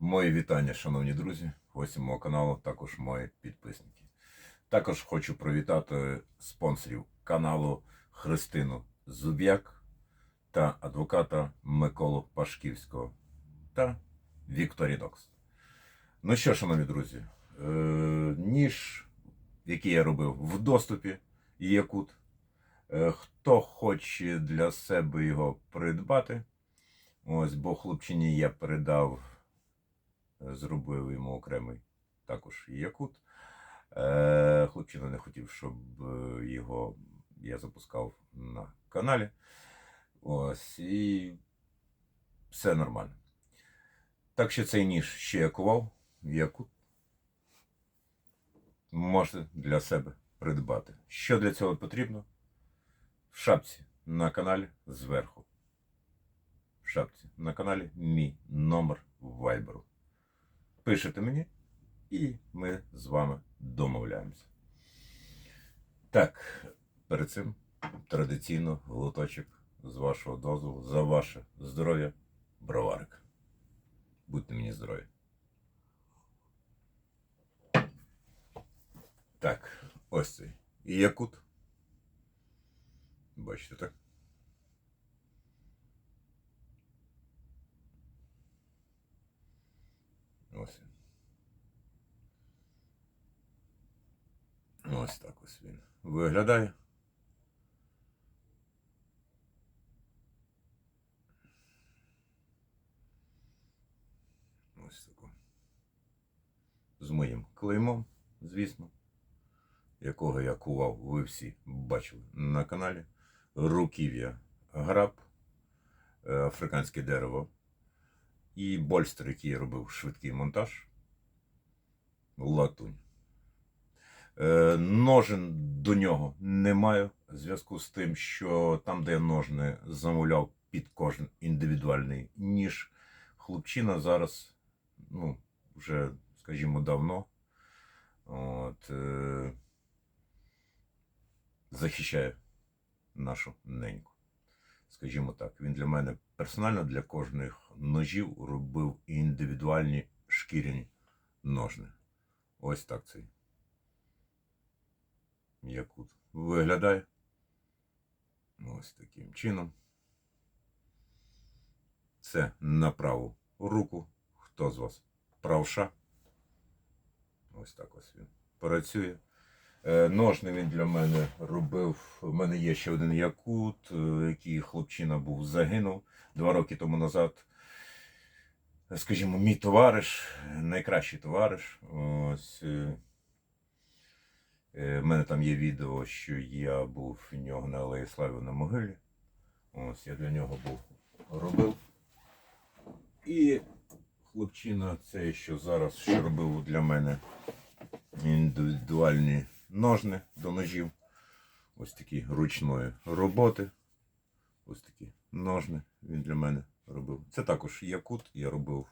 Мої вітання, шановні друзі, гості мого каналу, також мої підписники. Також хочу привітати спонсорів каналу Христину Зуб'як та адвоката Миколу Пашківського та Вікторінокс. Ну що, шановні друзі, е, ніж, який я робив в доступі, Якут. Е, Хто хоче для себе його придбати, ось, бо хлопчині я передав, зробив йому окремий також якут. Е, Хлопчина не хотів, щоб е, його я запускав на каналі. Ось, і все нормально. Так що цей ніж ще я кував, якут. Можете для себе придбати. Що для цього потрібно? В шапці на каналі зверху. В шапці на каналі мій номер вайберу. Пишете мені, і ми з вами домовляємося. Так, перед цим традиційно глоточок з вашого дозволу за ваше здоров'я, броварик. Будьте мені здорові. Так, ось цей. Якут. Бачите, так? Ось. Ось так ось він. Виглядає. Ось тако. З моїм клеймом, звісно якого я кував, ви всі бачили на каналі. Руків'я граб, е, африканське дерево і больстер, який я робив швидкий монтаж. Латунь. Е, Ножен до нього не маю в зв'язку з тим, що там, де я ножни замовляв під кожен індивідуальний ніж, хлопчина зараз, ну, вже, скажімо, давно. От, е, захищає нашу неньку. Скажімо так, він для мене персонально для кожних ножів робив індивідуальні шкіряні ножни. Ось так цей якут виглядає. Ось таким чином. Це на праву руку. Хто з вас правша? Ось так ось він працює. Е, Ножни він для мене робив. У мене є ще один якут, е, який хлопчина був загинув два роки тому назад. Скажімо, мій товариш, найкращий товариш. Ось. е, е, В мене там є відео, що я був в нього на Алеї Слави на могилі. Ось я для нього був робив. І хлопчина, цей, що зараз що робив для мене індивідуальні ножни до ножів. Ось такі ручної роботи. Ось такі ножни він для мене робив. Це також якут я робив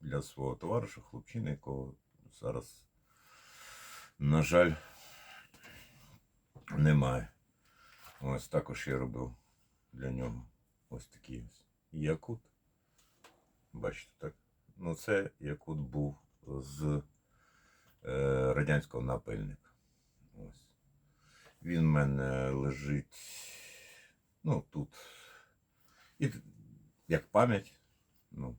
для свого товариша, хлопчини, якого зараз, на жаль, немає. Ось також я робив для нього ось такий ось якут. Бачите, так? Ну, це якут був з е, радянського напильника. Ось. Він в мене лежить, ну, тут, і, як пам'ять, ну,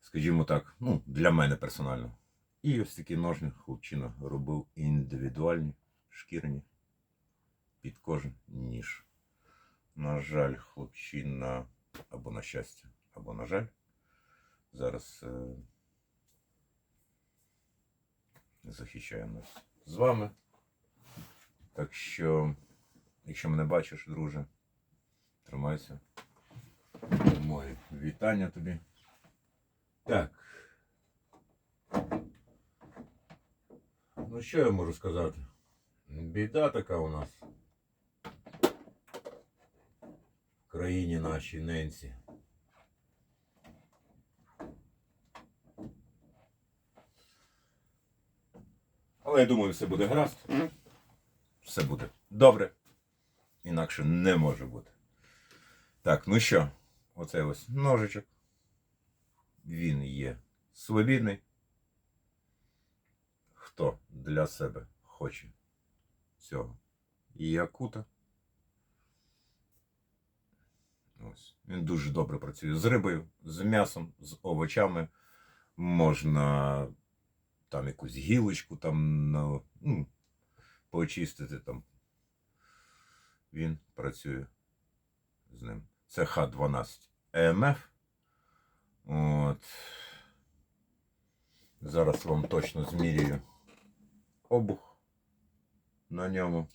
скажімо так, ну, для мене персонально. І ось такі ножні хлопчина робив індивідуальні, шкірні, під кожен ніж. На жаль, хлопчина, або на щастя, або на жаль, зараз е, захищає нас з вами. Так що, якщо мене бачиш, друже, тримайся. Мої вітання тобі. Так. Ну, що я можу сказати? Біда така у нас. В країні нашій ненці. Але я думаю, все буде гаразд. Все буде добре. Інакше не може бути. Так, ну що, оце ось ножичок. Він є свобідний. Хто для себе хоче цього? І якута. Ось. Він дуже добре працює з рибою, з м'ясом, з овочами. Можна там якусь гілочку там ну, почистити там. Він працює з ним. Це Х12 ЕМФ. От. Зараз вам точно змірюю обух на ньому.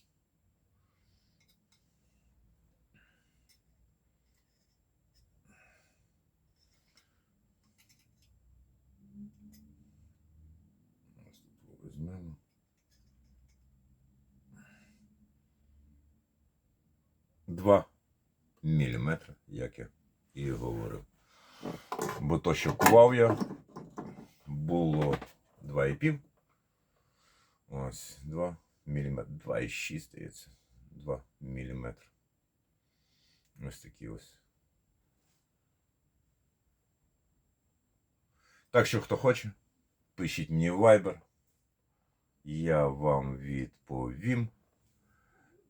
Візьмемо. Два міліметри, як я і говорив. Бо то, що кував я, було 2,5. Ось 2 мм. 2,6 здається. 2 мм. Ось такі ось. Так що, хто хоче, пишіть мені в Viber. Я вам відповім.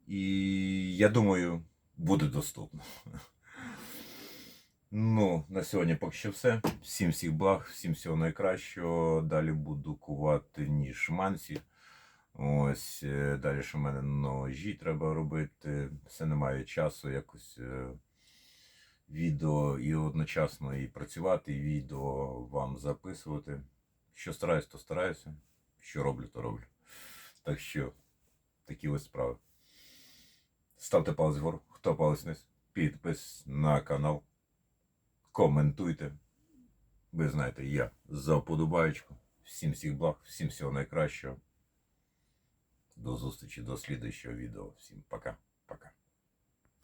І я думаю, буде доступно. Ну, на сьогодні поки що все. Всім всіх благ, всім всього найкращого. Далі буду кувати ніж мансі. Ось е, далі що в мене ножі треба робити. Все немає часу якось е, відео і одночасно і працювати, і відео вам записувати. Що стараюсь, то стараюся. Що роблю, то роблю. Так що такі ось справи. Ставте палець вгору, хто палець вниз, підпис на канал коментуйте. Ви знаєте, я за вподобаєчку. Всім всіх благ, всім всього найкращого. До зустрічі, до слідуючого відео. Всім пока.